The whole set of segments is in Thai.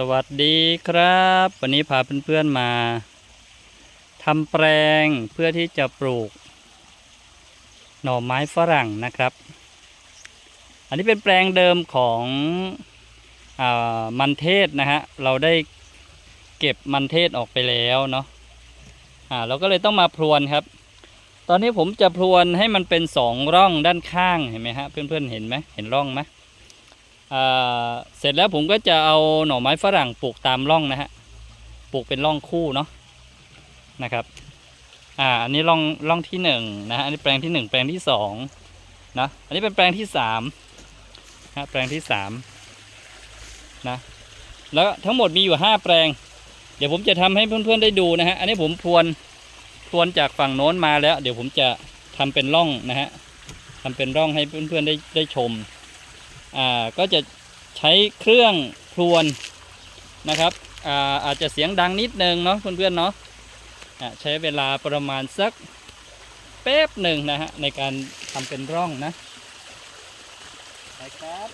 สวัสดีครับ วันนี้พาเพื่อนๆมาทำแปลงเพื่อที่จะปลูก หน่อไม้ฝรั่งนะครับ อันนี้เป็นแปลงเดิมของอมันเทศนะฮะเราได้เก็บมันเทศออกไปแล้วเนาะอ่าเราก็เลยต้องมาพรวนครับ ตอนนี้ผมจะพรวนให้มันเป็นสองร่องด้านข้างเห็นไหมฮะเพื่อนๆเห็นไหมเห็นร่องไหม เสร็จแล้วผมก็จะเอาหน่อไม้ฝรั่งปลูกตามร่องนะฮะปลูกเป็นร่องคู่เนาะนะครับอ่าอันนี้ร่องร่องที่หนึ่งนะฮะอันนี้แปลงที่หนึ่งแปลงที่สองนะอันนี้เป็นแปลงที่สามนะแปลงที่สามนะแล้วทั้งหมดมีอยู่ห้าแปลง เดี๋ยวผมจะทำให้เพื่อนๆได้ดูนะฮะอันนี้ผมพรวนพรวนจากฝั่งโน้นมาแล้ว เดี๋ยวผมจะทำเป็นร่องนะฮะทำเป็นร่องให้เพื่อนๆได้ได้ชม อ่าก็จะใช้เครื่องพรวนนะครับอ่าอาจจะเสียงดังนิดนึงเนาะเพื่อนๆเนาะอ่าใช้เวลาประมาณสักแป๊บหนึ่งนะฮะในการทำเป็นร่องนะนะครับ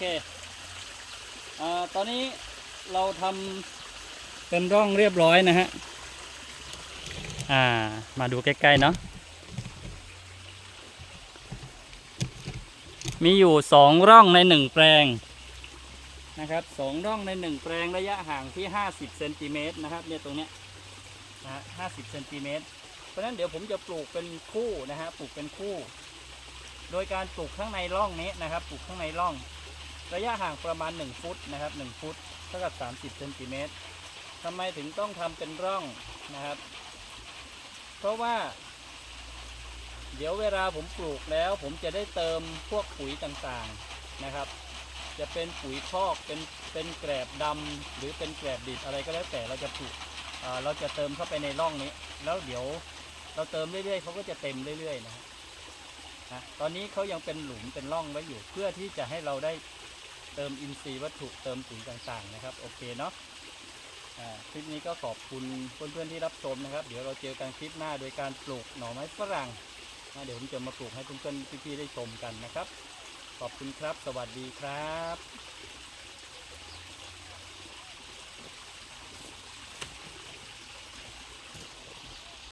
เคอตอนนี้เราทำเป็นร่องเรียบร้อยนะฮะ อ่า มาดูใกล้ๆเนาะ มีอยู่สองร่องในหนึ่งแปลงนะครับสองร่องในหนึ่งแปลงระยะห่างที่ 50เซนติเมตรนะครับเนี่ยตรงเนี้ยนะฮะ50เซนติเมตรเพราะฉะนั้นเดี๋ยวผมจะปลูกเป็นคู่นะฮะปลูกเป็นคู่ โดยการปลูกข้างในร่องนี้นะครับ ปลูกข้างในร่อง ระยะห่างประมาณ 1 ฟุตนะครับ1ฟุตเท่ากับ 30เซนติเมตรทำไมถึงต้องทำเป็นร่องนะครับ เพราะว่า เดี๋ยวเวลาผมปลูกแล้ว ผมจะได้เติมพวกปุ๋ยต่างๆนะครับ จะเป็นปุ๋ยคอกเป็นเป็นแกลบดำหรือเป็นแกลบดิบอะไรก็แล้วแต่เราจะปลูกเราจะเติมเข้าไปในร่องนี้ แล้วเดี๋ยวเราเติมเรื่อยๆเขาก็จะเต็มเรื่อยๆนะฮะตอนนี้เขายังเป็นหลุมเป็นร่องไว้อยู่เพื่อที่จะให้เราได้ เติมอินทรีย์วัตถุเติมปุ๋ยต่างๆนะครับ โอเคเนาะคลิปนี้ก็ขอบคุณเพื่อนๆที่รับชมนะครับ เดี๋ยวเราเจอกันคลิปหน้าโดยการปลูกหน่อไม้ฝรั่งนะเดี๋ยวผมจะมาปลูกให้เพื่อนๆพี่ๆได้ชมกันนะครับ ขอบคุณครับ สวัสดีครับ